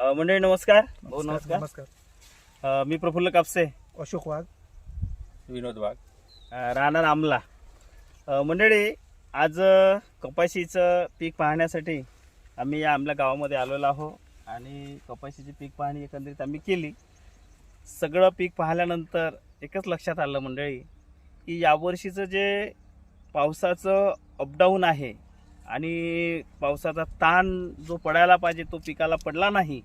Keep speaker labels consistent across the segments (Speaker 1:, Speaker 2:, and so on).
Speaker 1: अ, मंडळी नमस्कार. भाऊ नमस्कार.
Speaker 2: नमस्कार.
Speaker 1: अ, मी प्रफुल्ल कापसे.
Speaker 2: अशोक वाघ.
Speaker 3: विनोद वाघ.
Speaker 1: अ, राहणार आमला. अ, मंडळी आज अ, कपाशीचं पीक पाहण्यासाठी आम्ही या आमल्या गावामध्ये आलेलो आहो आणि कपाशीची पीक पाहणी एकंदरीत आम्ही केली. सगळं पीक पाहिल्यानंतर एकच लक्षात आलं मंडळी की यावर्षीचं जे पावसाचं अपडाऊन आहे आणि पावसाचा ताण जो पडायला पाहिजे तो पिकाला पडला नाही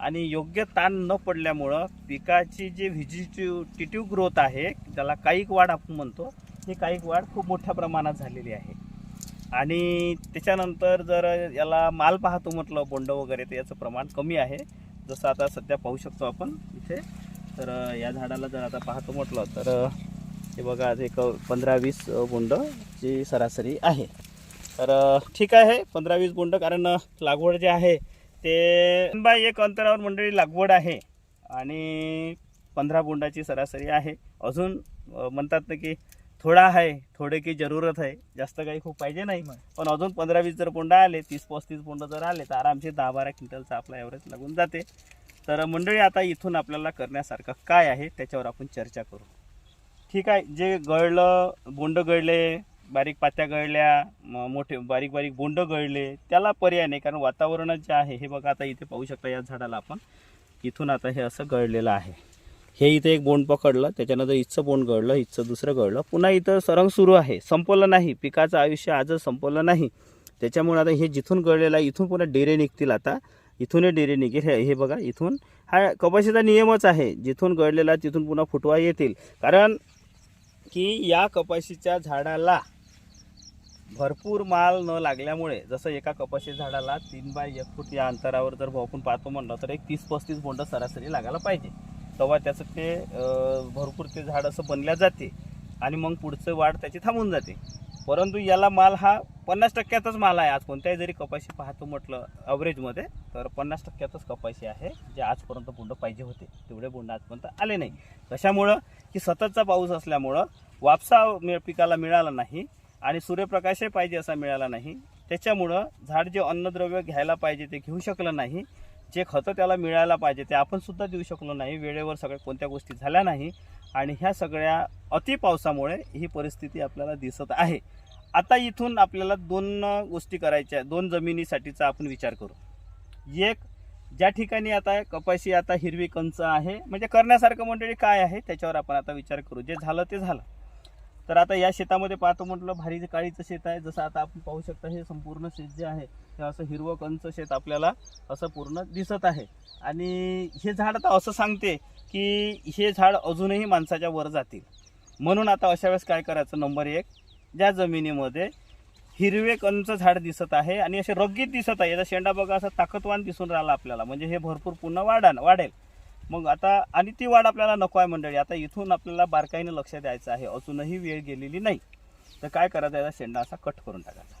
Speaker 1: आणि योग्य ताण न पडल्यामुळं पिकाची जी व्हिजिटिव्ह ग्रोथ आहे त्याला कायिक वाढ आपण म्हणतो ही कायिक वाढ खूप मोठ्या प्रमाणात झालेली आहे. आणि त्याच्यानंतर जर याला माल पाहतो म्हटलं बोंड वगैरे तर याचं प्रमाण कमी आहे. जसं आता सध्या पाहू शकतो आपण इथे. तर या झाडाला जर आता पाहतो म्हटलं तर हे बघा आज एक पंधरा वीस बोंडची सरासरी आहे. तर ठीक आहे. पंधरा वीस बोंड कारण लागवड जे आहे ते बाय एक अंतरावर मंडळी लागवड आहे. आणि पंधरा बोंडाची सरासरी आहे. अजून म्हणतात ना की थोडा आहे थोडे की जरूरत आहे. जास्त काही खूप पाहिजे नाही. पण अजून पंधरा वीस जर बोंड आले तीस पस्तीस बोंड जर आले तर आरामशीर दहा बारा क्विंटलचा आपला ॲव्हरेज लागून जाते. तर मंडळी आता इथून आपल्याला करण्यासारखं काय आहे त्याच्यावर आपण चर्चा करू. ठीक आहे. जे गळलं बोंड गळले बारीक पात्या गळल्या म- मोठे बारीक बारीक बोंड गळले त्याला पर्याय नाही. कारण वातावरण जे आहे हे बघा आता इथे पाहू शकता या झाडाला आपण. इथून आता हे असं गळलेलं आहे. हे इथे एक बोंड पकडलं त्याच्यानंतर इथचं बोंड गळलं इथचं दुसरं गळलं पुन्हा इथं सरंग सुरू आहे. संपलं नाही. पिकाचं आयुष्य आजच संपलं नाही. त्याच्यामुळे आता हे जिथून गळलेलं आहे इथून पुन्हा डेरे निघतील आता. इथून हे डेरे निघेल. हे हे बघा इथून हा कपाशीचा नियमच आहे. जिथून गळलेला तिथून पुन्हा फुटवा येतील. कारण की या कपाशीच्या झाडाला भरपूर माल न लागल्यामुळे जसं एका कपाशी झाडाला तीन बाय एक फूट या अंतरावर जर भाऊ आपण पाहतो म्हणलं तर एक तीस पस्तीस बोंड सरासरी लागायला पाहिजे. तेव्हा त्याचं ते भरपूर ते झाड असं बनल्या जाते आणि मग पुढचं वाढ त्याची थांबून जाते. परंतु याला माल हा पन्नास टक्क्यातच माल आहे. आज कोणत्याही जरी कपाशी पाहतो म्हटलं अवरेजमध्ये तर पन्नास टक्क्यातच कपाशी आहे जे आजपर्यंत बोंड पाहिजे होते. तेवढे बोंड आजपर्यंत आले नाही. कशामुळं? की सततचा पाऊस असल्यामुळं वापसा मिळ पिकाला मिळाला नाही. आणि सूर्यप्रकाशही पाहिजे असा मिळाला नाही. त्याच्यामुळं झाड जे अन्नद्रव्य घ्यायला पाहिजे ते घेऊ शकलं नाही. जे खतं त्याला मिळायला पाहिजे ते आपण सुद्धा देऊ शकलो नाही. वेळेवर सगळ्या कोणत्या गोष्टी झाल्या नाही. आणि ह्या सगळ्या अति पावसामुळे ही परिस्थिती आपल्याला दिसत आहे. आता इथून आपल्याला दोन गोष्टी करायच्या दोन जमिनीसाठीचा आपण विचार करू. एक ज्या ठिकाणी आता कपाशी आता हिरवी कंच आहे म्हणजे करण्यासारखं मंडळी काय आहे त्याच्यावर आपण आता विचार करू. जे झालं ते झालं. तर आता या शेतामध्ये पाहतो म्हटलं भारी काळीचं शेत आहे. जसं आता आपण पाहू शकता हे संपूर्ण शेत जे आहे हे असं हिरवं कंच शेत आपल्याला असं पूर्ण दिसत आहे. आणि हे झाड आता असं सांगते की हे झाड अजूनही माणसाच्या वर जातील. म्हणून आता अशा वेळेस काय करायचं? नंबर एक ज्या जमिनीमध्ये हिरवे कंच झाड दिसत आहे आणि असे रग्गीत दिसत आहे. याचा शेंडा बघा असा ताकदवान दिसून राहिला आपल्याला. म्हणजे हे भरपूर पुन्हा वाढा वाढेल. मग आता आणि ती वाढ आपल्याला नको आहे मंडळी. आता इथून आपल्याला बारकाईने लक्ष द्यायचं आहे. अजूनही वेळ गेलेली नाही. तर काय करायचं? याचा शेंडा असा कट करून टाकायचा.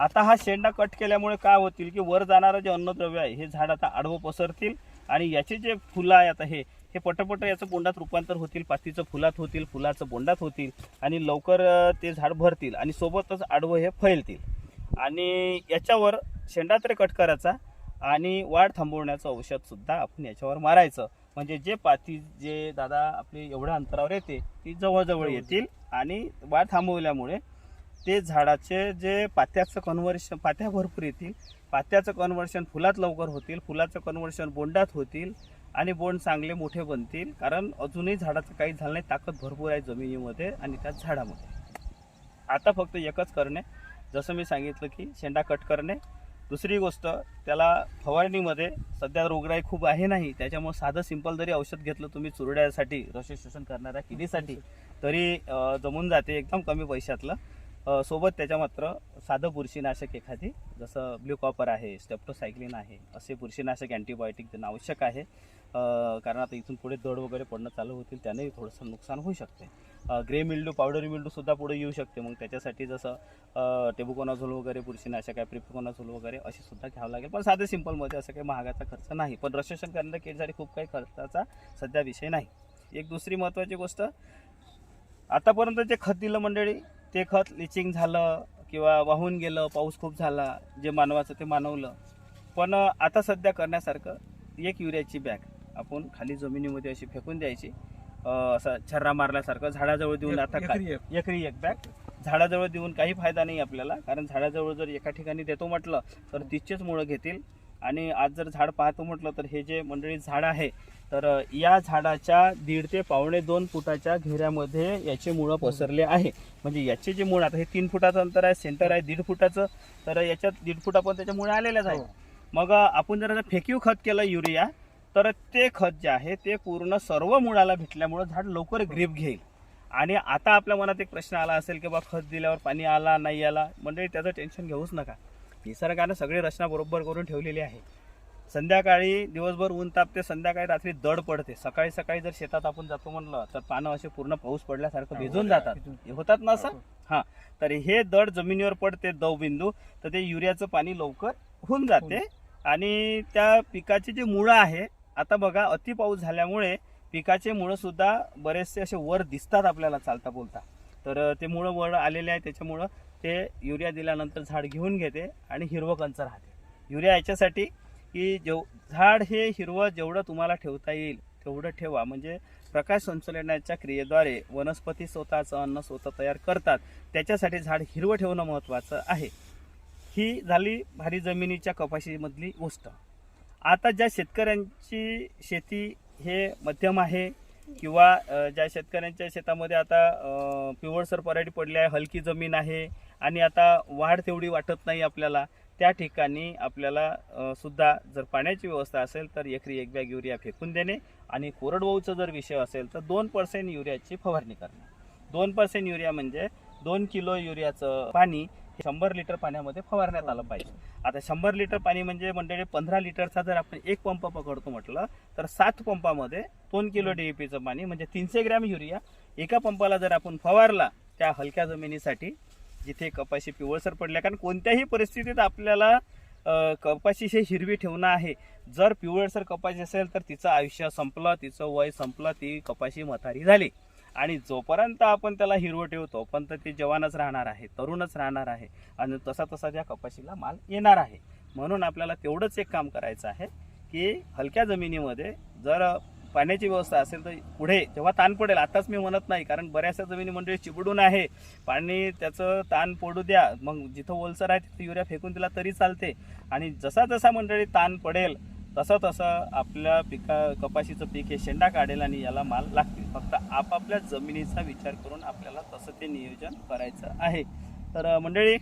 Speaker 1: आता हा शेंडा कट केल्यामुळे काय होतील की वर जाणारं जे अन्नद्रव्य आहे हे झाड आता आडवं पसरतील आणि याचे जे फुलं आहे आता हे हे पटपट याचं बोंडात रूपांतर होतील. पातीचं फुलात होतील फुलाचं बोंडात होतील आणि लवकर ते झाड भरतील आणि सोबतच आडवं हे फैलतील. आणि याच्यावर शेंडा तरी कट करायचा आणि वाढ थांबवण्याचं औषधसुद्धा आपण याच्यावर मारायचं. म्हणजे जे पाती जे दादा आपले एवढ्या अंतरावर येते ती जवळजवळ येतील आणि वाढ थांबवल्यामुळे ते झाडाचे जे पात्याचं कन्व्हर्शन पात्या भरपूर येतील. पात्याचं कन्व्हर्शन फुलात लवकर होतील फुलाचं कन्व्हर्शन बोंडात होतील आणि बोंड चांगले मोठे बनतील. कारण अजूनही झाडाचं काही झालं नाही ताकद भरपूर आहे जमिनीमध्ये आणि त्या झाडामध्ये. आता फक्त एकच करणे जसं मी सांगितलं की शेंडा कट करणे दुसरी गोष्ट त्याला फवारणीमध्ये सध्या रोगराई खूप आहे नाही त्याच्यामुळे साधं सिंपल जरी औषध घेतलं तुम्ही चुरड्यासाठी रस शोषण करणाऱ्या किडीसाठी तरी जमून जाते एकदम कमी पैशातलं. सोबत त्याच्या मात्र साधं बुरशीनाशक एखादी जसं ब्ल्यू कॉपर आहे स्टेप्टोसायक्लिन आहे असे बुरशीनाशक अँटीबायोटिक देणं आवश्यक आहे. कारण आता इथून पुढे दड वगैरे पडणं चालू होतील त्यानेही थोडंसं नुकसान होऊ शकते. ग्रे मिल्डू पावडरी मिल्डूसुद्धा पुढे येऊ शकते. मग त्याच्यासाठी जसं टेबुकोनाझोल वगैरे बुरशीनाशक आहे प्रिपिकोनाझोल वगैरे असे सुद्धा घ्यावं लागेल. पण साधे सिंपलमध्ये असं काही महागाचा खर्च नाही. पण रजिस्ट्रेशन करणाऱ्या केटसाठी खूप काही खर्चाचा सध्या विषय नाही. एक दुसरी महत्त्वाची गोष्ट आतापर्यंत जे खत दिलं मंडळी ते खत लिचिंग झालं किंवा वाहून गेलं पाऊस खूप झाला जे मानवाचं ते मानवलं. पण आता सध्या करण्यासारखं एक युरियाची बॅग आपण खाली जमिनीमध्ये अशी फेकून द्यायची. असं छर्रा मारल्यासारखं झाडाजवळ देऊन आता
Speaker 2: एकरी एक.
Speaker 1: बॅग झाडाजवळ देऊन काही फायदा नाही आपल्याला कारण झाडाजवळ जर एका ठिकाणी देतो म्हटलं तर तिचेच मुळं घेतील आणि आज जर झाड पाहतो म्हटलं तर हे जे मंडळी झाड आहे तर या झाडाच्या दीड ते पावणे दोन फुटाच्या घेऱ्यामध्ये याचे मुळं पसरले आहे म्हणजे याचे जे मुळ आता हे तीन फुटाचं अंतर आहे सेंटर आहे दीड फुटाचं तर याच्यात दीड फुटापर्यंत त्याच्या मुळे आलेल्याच आहे
Speaker 2: हो.
Speaker 1: मग आपण जर फेकीव खत केलं युरिया तर ते खत जे आहे ते पूर्ण सर्व मुळाला भेटल्यामुळं झाड लवकर ग्रीप घेईल. आणि आता आपल्या मनात एक प्रश्न आला असेल की बा खत दिल्यावर पाणी आला नाही आला? म्हणजे त्याचं टेन्शन घेऊच नका. निसर्गानं सगळी रचना बरोबर करून ठेवलेली आहे. संध्याकाळी दिवसभर ऊन तापते संध्याकाळी रात्री दड पडते. सकाळी सकाळी जर शेतात आपण जातो म्हणलं तर पानं असे पूर्ण पाऊस पडल्यासारखं भिजून जातात. हे होतात ना असं हा. तर हे दड जमिनीवर पडते दवबिंदू तर ते युरियाचं पाणी लवकर होऊन जाते. आणि त्या पिकाचे जे मुळं आहे आता बघा अति पाऊस झाल्यामुळे पिकाचे मुळं सुद्धा बरेचसे असे वर दिसतात आपल्याला चालता बोलता. तर ते मुळं वर आलेले आहे त्याच्यामुळं ते युरिया दिल्यानंतर झाड घेऊन घेते आणि हिरवं कंच राहते. युरिया याच्यासाठी की जेव झाड हे हिरवं जेवढं तुम्हाला ठेवता येईल तेवढं ठेवा. म्हणजे प्रकाश संचलनाच्या क्रियेद्वारे वनस्पती स्वतःचं अन्न स्वतः तयार करतात. त्याच्यासाठी झाड हिरवं ठेवणं महत्त्वाचं आहे. ही झाली भारी जमिनीच्या कपाशीमधली गोष्ट. आता ज्या शेतकऱ्यांची शेती हे मध्यम आहे किंवा ज्या शेतकऱ्यांच्या शेतामध्ये आता पिवळसर पराठी पडली आहे हलकी जमीन आहे आणि आता वाढ तेवढी वाटत नाही आपल्याला त्या ठिकाणी आपल्याला सुद्धा जर पाण्याची व्यवस्था असेल तर एकरी एक बॅग युरिया फेकून देणे आणि कोरडवाहूचा जर विषय असेल तर दोन पर्सेंट युरियाची फवारणी करणे. दोन पर्सेंट युरिया म्हणजे दोन किलो युरियाचं पाणी शंभर लिटर पाण्यामध्ये फवारण्यात आलं पाहिजे. आता शंभर लिटर पाणी म्हणजे मंडळी पंधरा लिटरचा जर आपण एक पंप पकडतो म्हटलं तर सात पंपामध्ये दोन किलो डीएपीचं पाणी म्हणजे तीनशे ग्रॅम युरिया एका पंपाला जर आपण फवारला त्या हलक्या जमिनीसाठी जिथे कपाशी पिवळसर पडल्या कारण कोणत्याही परिस्थितीत आपल्याला कपाशी हे हिरवी ठेवणं आहे. जर पिवळसर कपाशी असेल तर तिचं आयुष्य संपलं तिचं वय संपलं ती कपाशी म्हातारी झाली. आणि जोपर्यंत आपण त्याला हिरवं ठेवतो पण तर ते जवानच राहणार आहे तरुणच राहणार आहे आणि तसा तसा त्या कपाशीला माल येणार आहे. म्हणून आपल्याला तेवढंच एक काम करायचं आहे की हलक्या जमिनीमध्ये जर पाण्याची व्यवस्था असेल तर पुढे जेव्हा ताण पडेल आताच मी म्हणत नाही कारण बऱ्याचशा जमिनी मंडळी चिबडून आहे. पाणी त्याचं ताण पडू द्या. मग जिथं ओलसर आहे तिथं युरिया फेकून दिला तरी चालते. आणि जसा जसा मंडळी ताण पडेल तसं तसं आपल्या पिका कपाशीचं पीक हे शेंडा काढेल आणि याला माल लागतो. फक्त आपापल्या जमिनीचा विचार करून आपल्याला तसं ते नियोजन करायचं आहे. तर मंडळी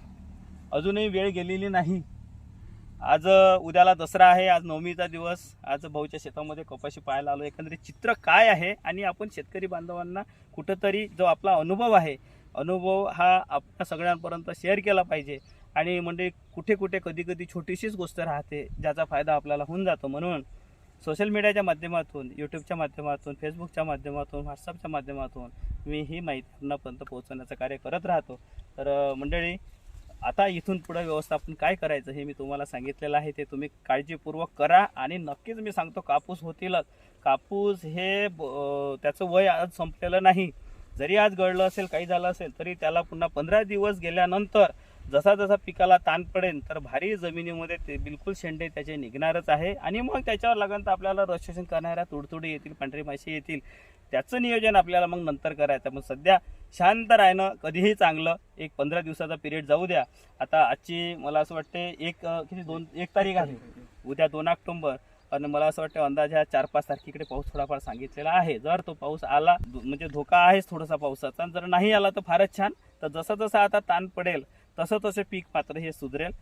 Speaker 1: अजूनही वेळ गेलेली नाही. आज उद्याला दसरा आहे आज नवमीचा दिवस. आज भाऊच्या शेतामध्ये कपाशी पाहायला आलो. एकंदरीत चित्र काय आहे आणि आपण शेतकरी बांधवांना कुठंतरी जो आपला अनुभव आहे अनुभव हा आपल्या सगळ्यांपर्यंत शेअर केला पाहिजे. आणि म्हणजे कुठे कुठे कधी कधी छोटीशीच गोष्ट राहते ज्याचा फायदा आपल्याला होऊन जातो म्हणून. सोशल मीडियाच्या माध्यमातून यूट्यूबच्या माध्यमातून फेसबुकच्या माध्यमातून व्हॉट्सअपच्या माध्यमातून मी ही माहिती पुन्हापर्यंत पोहोचवण्याचं कार्य करत राहतो. तर मंडळी आता इथून पुढे व्यवस्थापन काय करायचं हे मी तुम्हाला सांगितलेलं आहे ते तुम्ही काळजीपूर्वक करा आणि नक्कीच मी सांगतो कापूस होतीलच. कापूस हे ब- त्याचं वय आज संपलेलं नाही. जरी आज गळलं असेल काही झालं असेल तरी त्याला पुन्हा पंधरा दिवस गेल्यानंतर जसा जसा पिकाला ताण पडेल तर भारी जमिनीमध्ये ते बिलकुल शेंडे त्याचे निघणारच आहे. आणि मग त्याच्यावर लागून तर आपल्याला रजिस्ट्रेशन करणाऱ्या तुडतुडी येतील पांढरी माशी येतील. त्याचं नियोजन आपल्याला मग नंतर करायचं. मग सध्या शांत राहणं कधीही चांगलं. एक पंधरा दिवसाचा पिरियड जाऊ द्या. आता आजची मला असं वाटते एक किती दोन एक तारीख आहे. उद्या दोन ऑक्टोंबर. आणि मला असं वाटतं अंदाज ह्या चार पाच तारखेकडे पाऊस थोडाफार सांगितलेला आहे. जर तो पाऊस आला म्हणजे धोका आहेच थोडासा पावसाचा. आणि जर नाही आला तर फारच छान. तर जसं जसं आता ताण पडेल तसं तसं पीक पात्र हे सुधरेल.